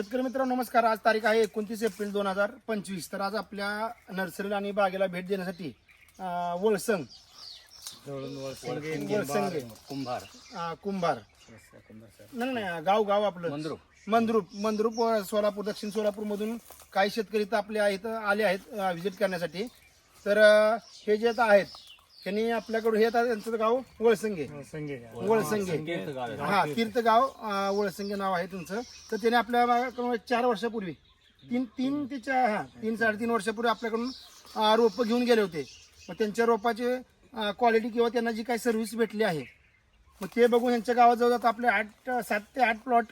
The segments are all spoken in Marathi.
शेतकरी मित्रांनो नमस्कार. आज तारीख आहे एकोणतीस एप्रिल दोन हजार पंचवीस. तर आज आपल्या नर्सरीला आणि बागेला भेट देण्यासाठी वळसंग. वळसंगे कुंभार. अं, कुंभार. नाही नाही गाव गाव आपलं. मंद्रुप. मंद्रुप मंद्रुप सोलापूर दक्षिण सोलापूरमधून काही शेतकरी तर आपले आहेत आले आहेत व्हिजिट करण्यासाठी. तर अं, हे जे आता आहेत त्यांनी आपल्याकडून हे आता त्यांचं गाव वळसंगे. वळसंगे तीर्थ गाव आहे. हा तीर्थगाव अं, वळसंगे नाव आहे तुमचं. तर त्याने आपल्या भागाकडून एक चार वर्षापूर्वी तीन तीन ते चार हा तीन साडेतीन वर्षापूर्वी आपल्याकडून अं, रोपं घेऊन गेले होते. मग त्यांच्या रोपाचे क्वालिटी किंवा त्यांना जी काही सर्व्हिस भेटली आहे मग ते बघून यांच्या गावाजवळ आता आपले आठ सात ते आठ प्लॉट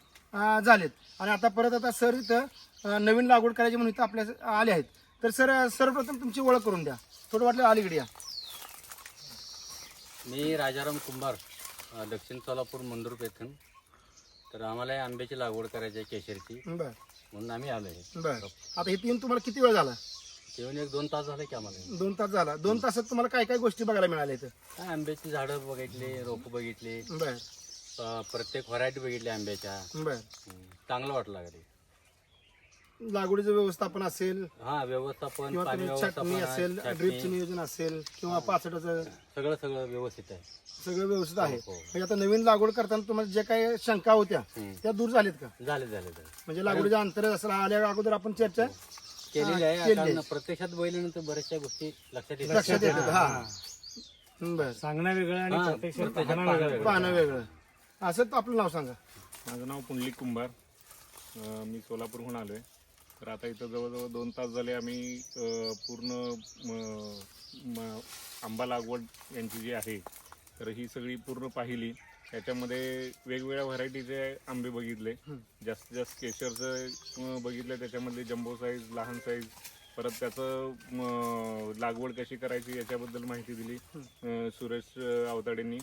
झालेत. आणि आता परत आता सर इथं अं, नवीन लागवड करायची म्हणून इथं आपल्या आले आहेत. तर सर सर्वप्रथम तुमची ओळख करून द्या. थोडं वाटलं अलीकडे या. मी राजाराम कुंभार दक्षिण सोलापूर मंद्रुप येथून. तर आम्हाला या आंब्याची लागवड करायची आहे केशरची. बरं. म्हणून आम्ही आलो आहे बरं. आता इथे येऊन तुम्हाला किती वेळ झाला? येऊन एक दोन तास झाले की आम्हाला. दोन तास झाला. दोन तासात तुम्हाला काय काय गोष्टी बघायला मिळाल्या इथं? काय आंब्याची झाडं बघितली रोपं बघितली. बर. प्रत्येक व्हरायटी बघितली आंब्याच्या. बर. हं, चांगलं वाटलं लागले लागवडीचं व्यवस्थापन असेल हा व्यवस्थापन किंवा पाणी तुम्ही छटणी व्यवस्थापन असेल ड्रिपचं नियोजन असेल किंवा पाचटाचं सगळं सगळं व्यवस्थित आहे. सगळं व्यवस्थित आहे. हो, हो. म्हणजे आता नवीन लागवड करताना तुम्हाला जे काही शंका होत्या हं. त्या दूर झाल्यात का? झाले झाले झाले. म्हणजे लागवडीच्या अंतर असेल आल्या अगोदर आपण चर्चा केलेली आहे. केली कारण आहे. प्रत्यक्षात बघितल्यानंतर बऱ्याचशा गोष्टी लक्षात येतात. लक्षात येतात. हा. बर. सांगणं वेगळं आणि हा, प्रत्यक्षात प्रत्यक्षात पाहणं पाहणं वेगळं. वेगळं. पाहणं वेगळं. असं तर आपलं नाव सांगा. माझं नाव पुंडलिक कुंभार. अं, मी सोलापूरहून आलो आहे तर आता इथं जवळजवळ दोन तास झाले आम्ही अं, पूर्ण म- म- आंबा लागवड यांची जी आहे तर ही सगळी पूर्ण पाहिली. त्याच्यामध्ये वेगवेगळ्या व्हरायटीचे आंबे बघितले. जास्तीत जास्त केशरचं अं, बघितलं त्याच्यामधले जम्बो साईज लहान साईज परत त्याचं म, लागवड कशी करायची याच्याबद्दल माहिती दिली अं, सुरेश अं, आवताडेंनी.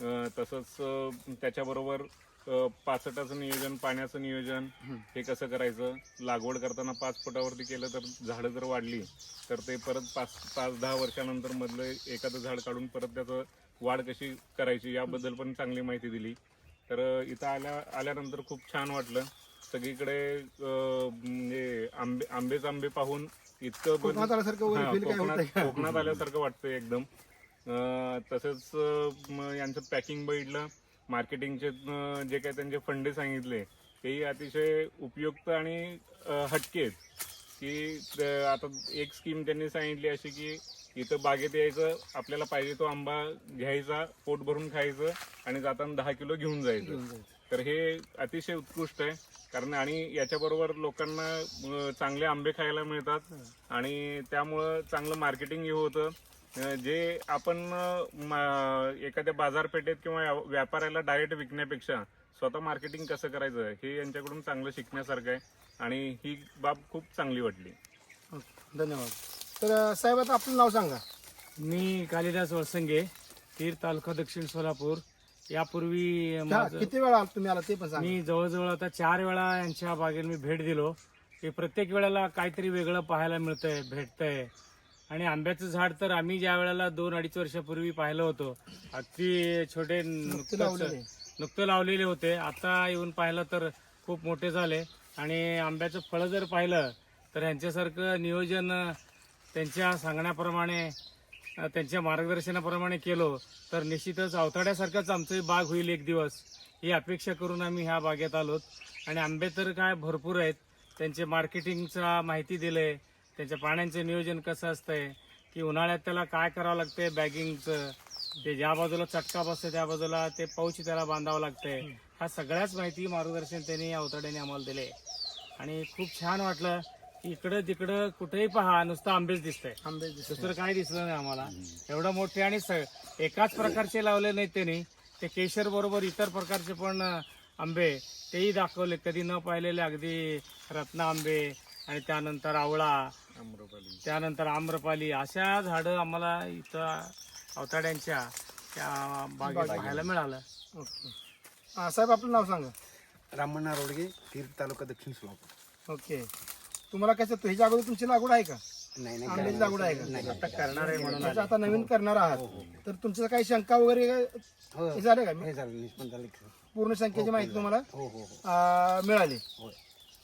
अं, तसंच अं, त्याच्याबरोबर पाचटाचं नियोजन पाण्याचं नियोजन हे कसं करायचं? लागवड करताना पाच फुटावरती केलं तर झाडं जर वाढली तर ते परत पाच पाच दहा वर्षानंतर मधलं एखादं झाड काढून परत त्याचं वाढ कशी करायची याबद्दल पण चांगली माहिती दिली. तर इथं आल्या आल्यानंतर खूप छान वाटलं. सगळीकडे म्हणजे आंबे आंबेच आंबे पाहून इतकं कोकणात आल्यासारखं वाटतंय एकदम. तसंच यांचं पॅकिंग बघितलं. मार्केटिंगचे जे काही त्यांचे फंडे सांगितले तेही अतिशय उपयुक्त आणि हटके आहेत. की आता एक स्कीम त्यांनी सांगितली अशी की इथं बागेत यायचं आपल्याला पाहिजे तो आंबा घ्यायचा पोट भरून खायचं आणि जाताना दहा किलो घेऊन जायचं. तर हे अतिशय उत्कृष्ट आहे. कारण आणि याच्याबरोबर लोकांना चांगले आंबे खायला मिळतात आणि त्यामुळं चांगलं मार्केटिंग होतं. जे आपण एखाद्या बाजारपेठेत किंवा व्या- व्यापाऱ्याला डायरेक्ट विकण्यापेक्षा स्वतः मार्केटिंग कसं करायचं हे यांच्याकडून चांगलं शिकण्यासारखं आहे आणि ही बाब खूप चांगली वाटली. ओके, धन्यवाद. तर साहेब आता आपलं नाव सांगा. मी कालिदास वळसंगे तीर तालुका दक्षिण सोलापूर. यापूर्वी किती वेळा तुम्ही आला ते पण सांगा. मी जवळजवळ आता चार वेळा यांच्या बागेला मी भेट दिलो. की प्रत्येक वेळेला काहीतरी वेगळं पाहायला मिळतंय भेटतंय. आणि आंब्याचं झाड तर आम्ही ज्या वेळेला दोन अडीच वर्षापूर्वी पाहिलं होतं अगदी छोटे. नुकतं लावलेले. होते. आता येऊन पाहिलं तर खूप मोठे झाले. आणि आंब्याचं फळं जर पाहिलं तर ह्यांच्यासारखं नियोजन त्यांच्या सांगण्याप्रमाणे त्यांच्या मार्गदर्शनाप्रमाणे केलो तर निश्चितच अवताड्यासारखंच आमचं बाग होईल एक दिवस ही अपेक्षा करून आम्ही ह्या बागेत आलोत. आणि आंबे तर काय भरपूर आहेत. त्यांचे मार्केटिंगचा माहिती दिले त्यांच्या पाण्याचं नियोजन कसं असतंय की उन्हाळ्यात त्याला काय करावं लागतंय बॅगिंगचं ते ज्या बाजूला चटका बसते त्या बाजूला ते पाऊच त्याला बांधावं लागतंय. ह्या सगळ्याच माहिती मार्गदर्शन त्यांनी अवताड्याने आम्हाला दिले. आणि खूप छान वाटलं की इकडं तिकडं कुठेही पहा नुसतं आंबेच दिसतंय. आंबे दिसतात. दुसरं काय दिसलं नाही आम्हाला. एवढं मोठे आणि स- एकाच प्रकारचे लावले नाहीत त्यांनी. ते केशर बरोबर इतर प्रकारचे पण आंबे तेही दाखवले. कधी न पाहिलेले अगदी रत्न आंबे आणि त्यानंतर आवळा आम्रपाली. त्यानंतर आम्रपाली. अशा झाडं आम्हाला इथं अवताड्यांच्या त्या बागेत पाहायला मिळालं. ओके. हा, साहेब आपलं नाव सांगा. रामण्णा रोडगे तीर्थ तालुका दक्षिण सोलापूर. ओके. तुम्हाला कसं तो ह्याच्या अगोदर तुमची लागवड आहे का? नाही नाही आंब्याची लागवड आहे का? नाही आता करणार आहे म्हणून अच्छा, आता नवीन करणार आहात. तर तुमच्या काही शंका वगैरे हो. हे झाले का? हे झालं निष्पन्न झालं. की. पूर्ण संख्येची माहिती तुम्हाला? हो हो हो. अं, मिळाली. होय.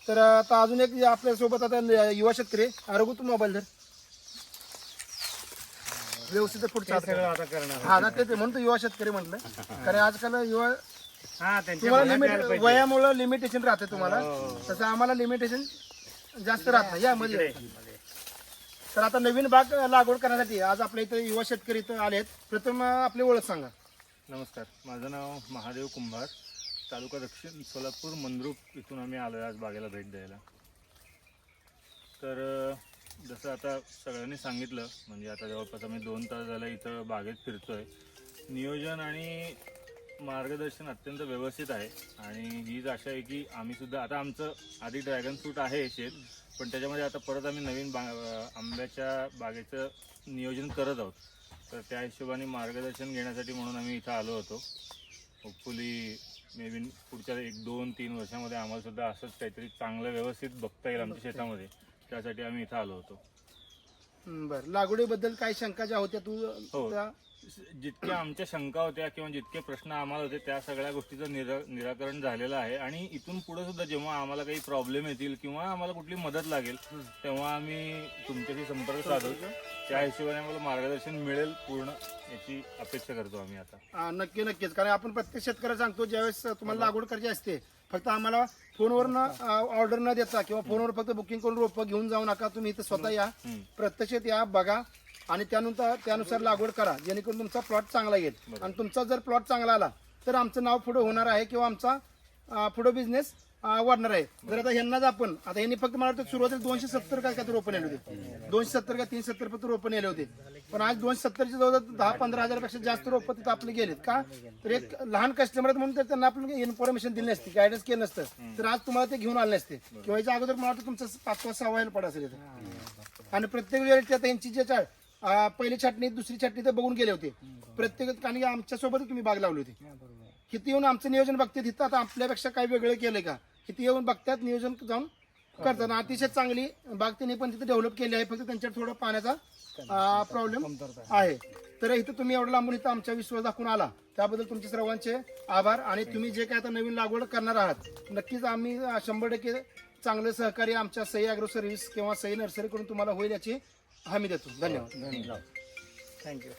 तर आता अजून एक जे आपल्यासोबत आता युवा शेतकरी. रघु तू मोबाईल धर. व्यवस्थित पुढचा ते सगळं आता करणार हा ना ते ते म्हणतो युवा शेतकरी म्हटलं. कारण आजकाल युवा हा त्यांच्या तुम्हाला लिमिट. वयामुळे लिमिटेशन राहते तुम्हाला. तसं आम्हाला लिमिटेशन जास्त राहत नाही. यामध्ये तर आता नवीन बाग लागवड करण्यासाठी आज आपल्या इथं युवा शेतकरी इथं आलेत. प्रथम आपली ओळख सांगा. नमस्कार. माझं नाव महादेव कुंभार. तालुका दक्षिण सोलापूर मंद्रुप इथून आम्ही आलो आहे आज बागेला भेट द्यायला. तर जसं आता सगळ्यांनी सांगितलं म्हणजे आता जवळपास आम्ही दोन तास झालं इथं बागेत फिरतोय. नियोजन आणि मार्गदर्शन अत्यंत व्यवस्थित आहे. आणि हीच आशा आहे की आम्ही सुद्धा आता आमचं आधी ड्रॅगन फ्रूट आहे शेत पण त्याच्यामध्ये आता परत आम्ही नवीन बा आंब्याच्या बागेचं नियोजन करत आहोत. तर त्या हिशोबाने मार्गदर्शन घेण्यासाठी म्हणून आम्ही इथं आलो होतो. होपफुली मे बी पुढच्या एक दोन तीन वर्षामध्ये आम्हाला सुद्धा असंच काहीतरी चांगलं व्यवस्थित बघता येईल आमच्या शेतामध्ये. त्यासाठी आम्ही इथं आलो होतो. बरं. लागवडीबद्दल काही शंका ज्या होत्या तू हो. त्या- जितक्या आमच्या शंका होत्या किंवा जितके प्रश्न आम्हाला होते त्या सगळ्या गोष्टीचं निरा निराकरण झालेलं आहे. आणि इथून पुढे सुद्धा जेव्हा आम्हाला काही प्रॉब्लेम येतील किंवा आम्हाला कुठली मदत लागेल तेव्हा आम्ही तुमच्याशी संपर्क साधू. त्या हिशोबाने आम्हाला मार्गदर्शन मिळेल पूर्ण याची अपेक्षा करतो आम्ही आता. हा, नक्की नक्कीच. कारण आपण प्रत्येक शेतकऱ्याला सांगतो ज्यावेळेस तुम्हाला लागवड करायची असते फक्त आम्हाला फोनवर न ऑर्डर न देता किंवा फोनवर फक्त बुकिंग करून रोपं घेऊन जाऊ नका. तुम्ही इथं स्वतः या. प्रत्यक्षात या बघा. आणि त्यानंतर त्यानुसार लागवड करा जेणेकरून तुमचा प्लॉट चांगला येईल. आणि तुमचा जर प्लॉट चांगला आला तर आमचं नाव पुढे होणार आहे किंवा आमचा पुढे बिझनेस वाढणार आहे. जर आता ह्यांनाच आपण आता यांनी फक्त मला वाटतं सुरुवातीला दोनशे सत्तर काय काय रोपं नेले होते. दोनशे सत्तर का तीनशे सत्तर फक्त रोपं नेले होते. पण आज दोनशे सत्तरचे जवळ दहा पंधरा हजारापेक्षा जास्त रोपं तिथं आपले गेलेत. का? तर एक लहान कस्टमर आहेत म्हणून तर त्यांना आपण इन्फॉर्मेशन दिली नसती गायडन्स केलं नसतं. तर आज तुम्हाला ते घेऊन आले नसते. किंवा याच्या अगोदर मला वाटतं तुमचं पाचवा सहावा पडा असेल. आणि प्रत्येक वेळी त्या त्यांची जे अं, पहिली छाटणी दुसरी छाटणी ते बघून गेले होते. प्रत्येक कारण की आमच्या सोबतच तुम्ही बाग लावली होती. किती येऊन आमचं नियोजन बघते तिथं आता आपल्यापेक्षा काही वेगळं केलंय का? किती येऊन बघतात नियोजन जाऊन? करतात. आणि अतिशय चांगली बाग त्यांनी पण तिथे डेव्हलप केली आहे. फक्त त्यांच्यात थोडा पाण्याचा प्रॉब्लेम आहे. तर इथं तुम्ही एवढं लांबून इथं आमच्या विश्वास दाखवून आला. त्याबद्दल तुमचे सर्वांचे आभार आणि तुम्ही जे काय आता नवीन लागवड करणार आहात नक्कीच आम्ही अं, शंभर टक्के चांगलं सहकार्य आमच्या सई अॅग्रो सर्व्हिस किंवा सई नर्सरीकडून तुम्हाला होईल याची हमी देतो. धन्यवाद. थँक्यू.